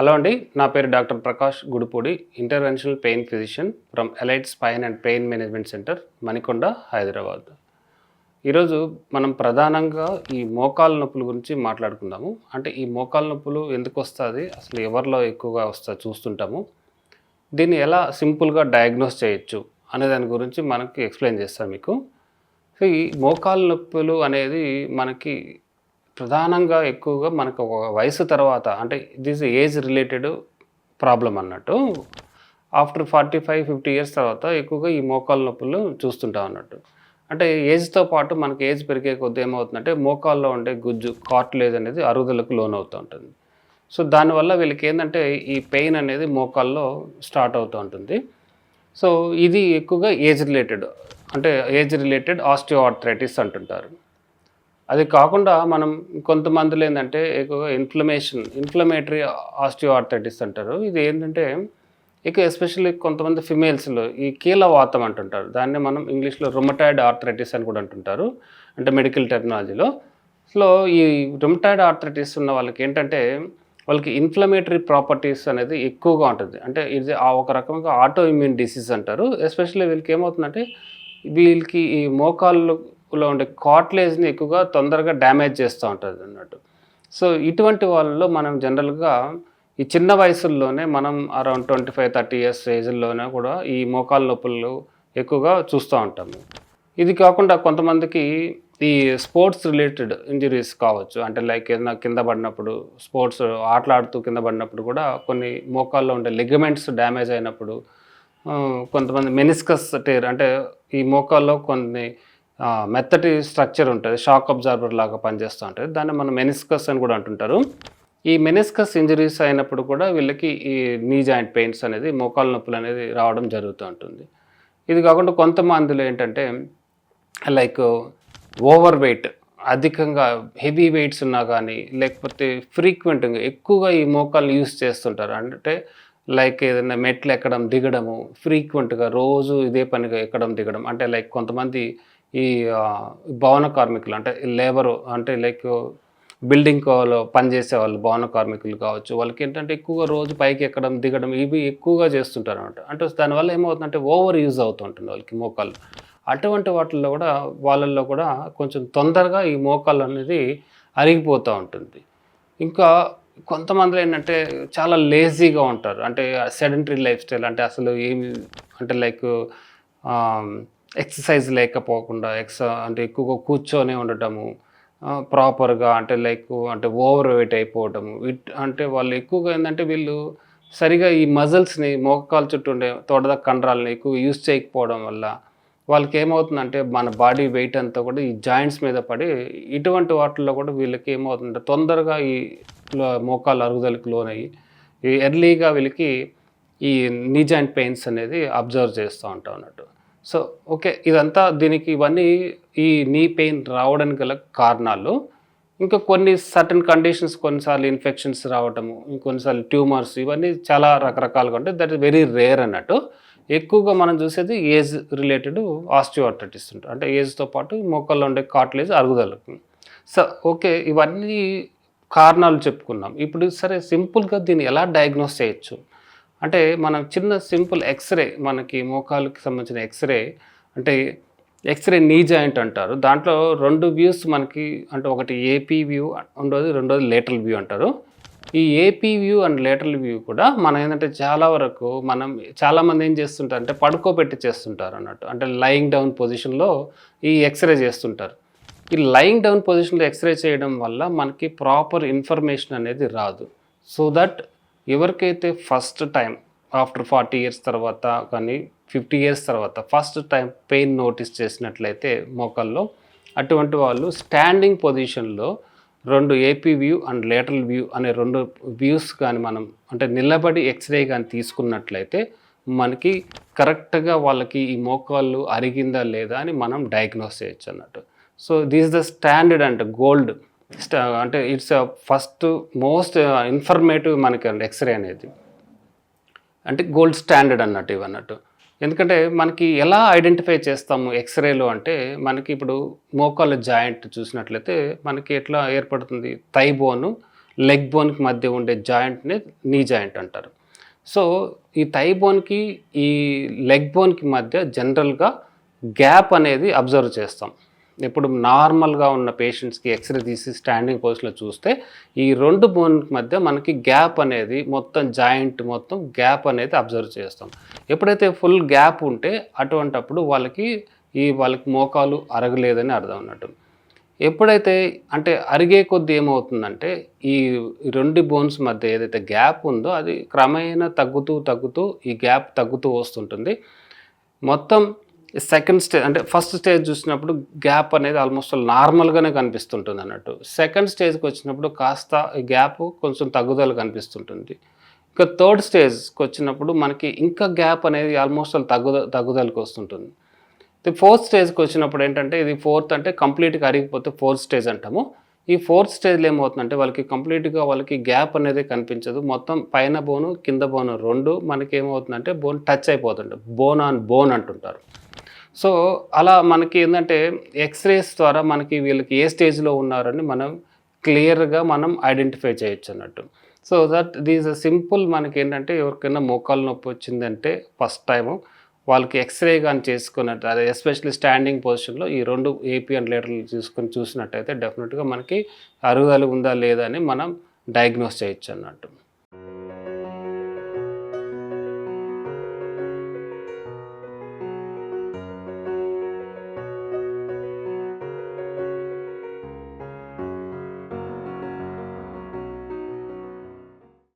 Hello అండి నా పేరు doctor Prakash Gudipudi interventional pain physician from elite spine and pain management centre Manikonda Hyderabad. ఈరోజు మనం ప్రధానంగా ఈ మోకాల నొప్పుల గురించి మాట్లాడుకుందాము. అంటే ఈ మోకాల నొప్పులు ఎందుకు వస్తుంది అసలు ఎవరిలో ఎక్కువగా వస్తా చూస్తుంటాము. దీన్ని ఎలా సింపుల్గా డయాగ్నోస్ చేయొచ్చు అనే దాని గురించి మనకి ఎక్స్ప్లెయిన్ చేస్తాను మీకు. సో ఈ మోకాలు నొప్పులు అనేది మనకి ప్రధానంగా ఎక్కువగా మనకు ఒక వయసు తర్వాత అంటే దిస్ ఏజ్ రిలేటెడ్ ప్రాబ్లం అన్నట్టు after forty five fifty years తర్వాత ఎక్కువగా ఈ మోకాళ్ళ నొప్పులు చూస్తుంటాం అన్నట్టు. అంటే ఏజ్తో పాటు మనకి ఏజ్ పెరిగే కొద్ది ఏమవుతుందంటే మోకాల్లో ఉండే గుజ్జు కార్ట్లేజ్ అనేది అరుగుదలకు లోన్ అవుతూ ఉంటుంది. సో దానివల్ల వీళ్ళకి ఏంటంటే ఈ పెయిన్ అనేది మోకాల్లో స్టార్ట్ అవుతూ ఉంటుంది. సో ఇది ఎక్కువగా ఏజ్ రిలేటెడ్ అంటే ఏజ్ రిలేటెడ్ ఆస్టియోఆర్థరైటిస్ అంటుంటారు. అది కాకుండా మనం కొంతమందిలో ఏంటంటే ఎక్కువగా ఇన్ఫ్లమేషన్ ఇన్ఫ్లమేటరీ ఆస్టియోఆర్థరైటిస్ అంటారు. ఇది ఏంటంటే ఎక్కువ ఎస్పెషల్లీ కొంతమంది ఫిమేల్స్లో ఈ కీల వాతం అంటుంటారు. దాన్ని మనం ఇంగ్లీష్లో రొమటాయిడ్ ఆర్థరైటిస్ అని కూడా అంటుంటారు. అంటే మెడికల్ టెక్నాలజీలో సో ఈ రొమటాయిడ్ ఆర్థరైటిస్ ఉన్న వాళ్ళకి ఏంటంటే వాళ్ళకి ఇన్ఫ్లమేటరీ ప్రాపర్టీస్ అనేది ఎక్కువగా ఉంటుంది. అంటే ఇది ఆ ఒక రకంగా ఆటో ఇమ్యూన్ డిసీజ్ అంటారు. ఎస్పెషల్లీ వీళ్ళకి ఏమవుతుందంటే వీళ్ళకి ఈ లో ఉండే కాట్లేజ్ని ఎక్కువగా తొందరగా డ్యామేజ్ చేస్తూ ఉంటుంది అన్నట్టు. సో ఇటువంటి వాళ్ళలో మనం జనరల్గా ఈ చిన్న వయసుల్లోనే మనం around twenty five thirty years ఏజ్లోనే కూడా ఈ మోకాళ్ళ నొప్పులు ఎక్కువగా చూస్తూ ఉంటాము. ఇది కాకుండా కొంతమందికి ఈ స్పోర్ట్స్ రిలేటెడ్ ఇంజరీస్ కావచ్చు. అంటే లైక్ ఏదైనా కింద పడినప్పుడు స్పోర్ట్స్ ఆటలాడుతూ కింద పడినప్పుడు కూడా కొన్ని మోకాల్లో ఉండే లిగమెంట్స్ డ్యామేజ్ అయినప్పుడు కొంతమంది మెనిస్కస్ టేర్ అంటే ఈ మోకాల్లో కొన్ని మెత్తటి స్ట్రక్చర్ ఉంటుంది షాక్ అబ్జార్బర్ లాగా పనిచేస్తూ ఉంటుంది. దాన్ని మనం మెనిస్కస్ అని కూడా అంటుంటారు. ఈ మెనిస్కస్ ఇంజరీస్ అయినప్పుడు కూడా వీళ్ళకి ఈ నీ జాయింట్ పెయిన్స్ అనేది మోకాల నొప్పులు అనేది రావడం జరుగుతూ ఉంటుంది. ఇది కాకుండా కొంతమందిలో ఏంటంటే లైక్ ఓవర్ వెయిట్ అధికంగా హెవీ వెయిట్స్ ఉన్నా కానీ లేకపోతే ఫ్రీక్వెంట్గా ఎక్కువగా ఈ మోకాలు యూస్ చేస్తుంటారు. అంటే లైక్ ఏదైనా మెట్లు ఎక్కడం దిగడము ఫ్రీక్వెంట్గా రోజు ఇదే పనిగా ఎక్కడం దిగడం అంటే లైక్ కొంతమంది ఈ భవన కార్మికులు అంటే లేబరు అంటే లైక్ బిల్డింగ్ పనిచేసే వాళ్ళు భవన కార్మికులు కావచ్చు వాళ్ళకి ఏంటంటే ఎక్కువగా రోజు పైకి ఎక్కడం దిగడం ఇవి ఎక్కువగా చేస్తుంటారు అనమాట అంటే దానివల్ల ఏమవుతుందంటే ఓవర్ యూజ్ అవుతుంటుంది వాళ్ళకి మోకాళ్ళు. అటువంటి వాటిల్లో కూడా వాళ్ళల్లో కూడా కొంచెం తొందరగా ఈ మోకాళ్ళు అనేది అరిగిపోతూ ఉంటుంది. ఇంకా కొంతమందిలో ఏంటంటే చాలా లేజీగా ఉంటారు. అంటే సెడెంటరీ లైఫ్ స్టైల్ అంటే అసలు ఏమి అంటే లైక్ ఎక్సర్సైజ్ లేకపోకుండా ఎక్స అంటే ఎక్కువగా కూర్చొని ఉండటము ప్రాపర్గా అంటే లైక్ అంటే ఓవర్ వెయిట్ అయిపోవటము ఇట్ అంటే వాళ్ళు ఎక్కువగా ఏంటంటే వీళ్ళు సరిగా ఈ మజిల్స్ని మోకాలు చుట్టూ ఉండే తోటద కండరాలని ఎక్కువ యూజ్ చేయకపోవడం వల్ల వాళ్ళకి ఏమవుతుందంటే మన బాడీ వెయిట్ అంతా కూడా ఈ జాయింట్స్ మీద పడి ఇటువంటి వాటిల్లో కూడా వీళ్ళకి ఏమవుతుందంటే తొందరగా ఈ మోకాలు అరుగుదలకు లోనయ్యి ఈ ఎర్లీగా వీళ్ళకి ఈ నీ జాయింట్ పెయిన్స్ అనేది అబ్జర్వ్ చేస్తూ ఉంటాం అన్నట్టు. సో ఓకే ఇదంతా దీనికి ఇవన్నీ ఈ నీ పెయిన్ రావడానికి గల కారణాలు. ఇంకా కొన్ని సర్టన్ కండిషన్స్ కొన్నిసార్లు ఇన్ఫెక్షన్స్ రావటము ఇంకొన్నిసార్లు ట్యూమర్స్ ఇవన్నీ చాలా రకరకాలుగా ఉంటాయి. దట్ ఇస్ వెరీ రేర్ అన్నట్టు. ఎక్కువగా మనం చూసేది ఏజ్ రిలేటెడ్ ఆస్టియోఆర్థటిస్ ఉంటుంది అంటే ఏజ్తో పాటు మొక్కల్లో ఉండే కాట్లేజ్ అరుగుదలకు సో ఓకే ఇవన్నీ కారణాలు చెప్పుకున్నాం. ఇప్పుడు సరే సింపుల్గా దీన్ని ఎలా డయాగ్నోస్ చేయొచ్చు? అంటే మనం చిన్న సింపుల్ ఎక్స్రే మనకి మోకాలుకి సంబంధించిన ఎక్స్రే అంటే ఎక్స్రే నీ జాయింట్ అంటారు. దాంట్లో రెండు వ్యూస్ మనకి అంటే ఒకటి ఏపీ వ్యూ ఉండదు రెండోది లేటరల్ వ్యూ అంటారు. ఈ AP view and lateral view కూడా మనం ఏంటంటే చాలా వరకు మనం చాలామంది ఏం చేస్తుంటారు అంటే పడుకోబెట్టి చేస్తుంటారు అన్నట్టు. అంటే లయింగ్ డౌన్ పొజిషన్లో ఈ ఎక్స్రే చేస్తుంటారు. ఈ లయింగ్ డౌన్ పొజిషన్లో ఎక్స్రే చేయడం వల్ల మనకి ప్రాపర్ ఇన్ఫర్మేషన్ అనేది రాదు. సో దట్ ఎవరికైతే first time after forty years తర్వాత కానీ ఫిఫ్టీ ఇయర్స్ తర్వాత ఫస్ట్ టైం పెయిన్ నోటీస్ చేసినట్లయితే మోకాల్లో అటువంటి వాళ్ళు స్టాండింగ్ పొజిషన్లో రెండు AP view and lateral view అనే రెండు వ్యూస్ కానీ మనం అంటే నిలబడి ఎక్స్రే కానీ తీసుకున్నట్లయితే మనకి కరెక్ట్గా వాళ్ళకి ఈ మోకాళ్ళు అరిగిందా లేదా అని మనం డయాగ్నోస్ చేయొచ్చు అన్నట్టు. సో దిస్ ద స్టాండర్డ్ అంటే గోల్డ్ Uh, అంటే ఇట్స్ ఫస్ట్ మోస్ట్ ఇన్ఫర్మేటివ్ మనకి ఎక్స్రే అనేది. అంటే గోల్డ్ స్టాండర్డ్ అన్నట్టు ఇవన్నట్టు. ఎందుకంటే మనకి ఎలా ఐడెంటిఫై చేస్తాము ఎక్స్రేలో అంటే మనకి ఇప్పుడు మోకాళ్ళ జాయింట్ చూసినట్లయితే మనకి ఎట్లా ఏర్పడుతుంది? థై బోను లెగ్ బోన్కి మధ్య ఉండే జాయింట్ని నీ జాయింట్ అంటారు. సో ఈ థై బోన్కి ఈ లెగ్ బోన్కి మధ్య జనరల్గా గ్యాప్ అనేది అబ్జర్వ్ చేస్తాం. ఇప్పుడు నార్మల్గా ఉన్న పేషెంట్స్కి ఎక్స్రే తీసి స్టాండింగ్ పొజిషన్లో చూస్తే ఈ రెండు బోన్ మధ్య మనకి గ్యాప్ అనేది మొత్తం జాయింట్ మొత్తం గ్యాప్ అనేది అబ్జర్వ్ చేస్తాం. ఎప్పుడైతే ఫుల్ గ్యాప్ ఉంటే అటువంటప్పుడు వాళ్ళకి ఈ వాళ్ళకి మోకాలు అరగలేదని అర్థం అన్నట్టు. ఎప్పుడైతే అంటే అరిగే కొద్ది ఏమవుతుందంటే ఈ రెండు బోన్స్ మధ్య ఏదైతే గ్యాప్ ఉందో అది క్రమేణా తగ్గుతూ తగ్గుతూ ఈ గ్యాప్ తగ్గుతూ వస్తుంటుంది. మొత్తం సెకండ్ స్టేజ్ అంటే ఫస్ట్ స్టేజ్ చూసినప్పుడు గ్యాప్ అనేది ఆల్మోస్ట్ నార్మల్గానే కనిపిస్తుంటుంది అన్నట్టు. సెకండ్ స్టేజ్కి వచ్చినప్పుడు కాస్త ఈ గ్యాప్ కొంచెం తగ్గుదల కనిపిస్తుంటుంది. ఇంకా థర్డ్ స్టేజ్కి వచ్చినప్పుడు మనకి ఇంకా గ్యాప్ అనేది ఆల్మోస్ట్ తగ్గుద తగ్గుదలకు వస్తుంటుంది. ఇది ఫోర్త్ స్టేజ్కి వచ్చినప్పుడు ఏంటంటే ఇది ఫోర్త్ అంటే కంప్లీట్గా అరిగిపోతే ఫోర్త్ స్టేజ్ అంటాము. ఈ ఫోర్త్ స్టేజ్లో ఏమవుతుందంటే వాళ్ళకి కంప్లీట్గా వాళ్ళకి గ్యాప్ అనేది కనిపించదు. మొత్తం పైన బోను కింద బోను రెండు మనకి ఏమవుతుందంటే బోన్ టచ్ అయిపోతుంది బోన్ ఆన్ బోన్ అంటుంటారు. సో అలా మనకి ఏంటంటే ఎక్స్రేస్ ద్వారా మనకి వీళ్ళకి ఏ స్టేజ్లో ఉన్నారని మనం క్లియర్గా మనం ఐడెంటిఫై చేయొచ్చు అన్నట్టు. సో దట్ దీస్ సింపుల్ మనకి ఏంటంటే ఎవరికైనా మోకాలు నొప్పి వచ్చిందంటే ఫస్ట్ టైము వాళ్ళకి ఎక్స్రే కానీ చేసుకున్నట్టు అదే ఎస్పెషల్లీ స్టాండింగ్ పొజిషన్లో ఈ రెండు ఏపీ అండ్ లీటర్లు చూసుకొని చూసినట్టయితే డెఫినెట్గా మనకి అరుగుదల ఉందా లేదా అని మనం డయాగ్నోస్ చేయొచ్చు అన్నట్టు.